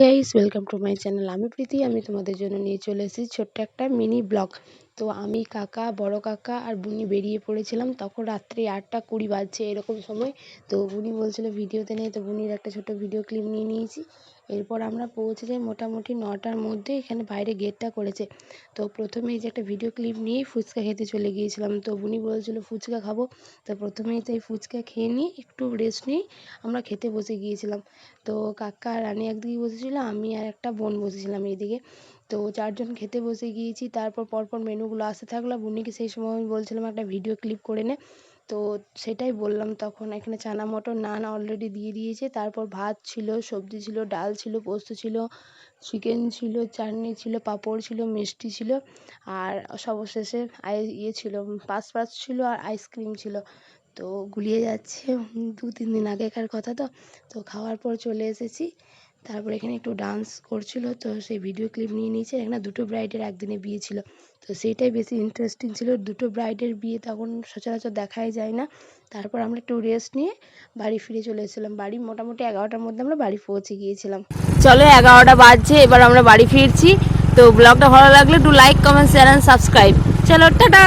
Guys welcome to my channel আমি প্রীতি, আমি তোমাদের জন্য নিয়ে চলে এসেছি ছোট্ট একটা মিনি ব্লগ তো আমি কাকা, বড় কাকা আর বুনি বেরিয়ে পড়েছিলাম। তখন রাত্রি আটটা কুড়ি বাজছে এরকম সময়। তো বুনি বলছিল ভিডিওতে নেই, তো বুনির একটা ছোট ভিডিও ক্লিপ নিয়ে নিয়েছি। এরপর আমরা পৌঁছে যাই মোটামুটি নটার মধ্যে, এখানে বাইরে গেটটা করেছে। তো প্রথমেই যে একটা ভিডিও ক্লিপ নিয়েই ফুচকা খেতে চলে গিয়েছিলাম। তো বুনি বলছিল, ফুচকা খাব। তো প্রথমেই তো এই ফুচকা খেয়ে নিয়ে একটু রেস্ট নিয়ে আমরা খেতে বসে গিয়েছিলাম। তো কাকা রানী একদিকে বসেছিল, আমি আর একটা বোন বসেছিলাম এইদিকে তো চারজন খেতে বসে গিয়েছি, তারপর পরপর মেনুগুলো আসতে থাকল। বুনিকে সেই সময় আমি বলছিলাম, একটা ভিডিও ক্লিপ করে নে। তো সেটাই বললাম তখন, এখানে চানা মটর নান অলরেডি দিয়ে দিয়েছে। তারপর ভাত ছিল, সবজি ছিল, ডাল ছিল, পোস্ত ছিল চিকেন ছিল, চাটনি ছিল, পাঁপড় ছিল, মিষ্টি ছিল, আর সবশেষে ইয়ে ছিল পাস পাস ছিল আর আইসক্রিম ছিল। তো গুলিয়ে যাচ্ছে। দু তিন দিন আগেকার কথা তো। তো খাওয়ার পর চলে এসেছি। তারপর এখানে একটু ডান্স করছিল, তো সেই ভিডিও ক্লিপ নিয়ে নিয়েছে। এখানে দুটো ব্রাইডের একদিনে বিয়ে ছিল। তো সেইটাই বেশি ইন্টারেস্টিং ছিল। দুটো ব্রাইডের বিয়ে তখন সচরাচর দেখাই যায় না। তারপর আমরা একটু রেস্ট নিয়ে বাড়ি ফিরে চলে এসেছিলাম। বাড়ি মোটামুটি এগারোটার মধ্যে আমরা বাড়ি পৌঁছে গিয়েছিলাম। চলো এগারোটা বাজছে, এবার আমরা বাড়ি ফিরছি। তো ব্লগটা ভালো লাগলে একটু like comment share and subscribe চলো, টাটা!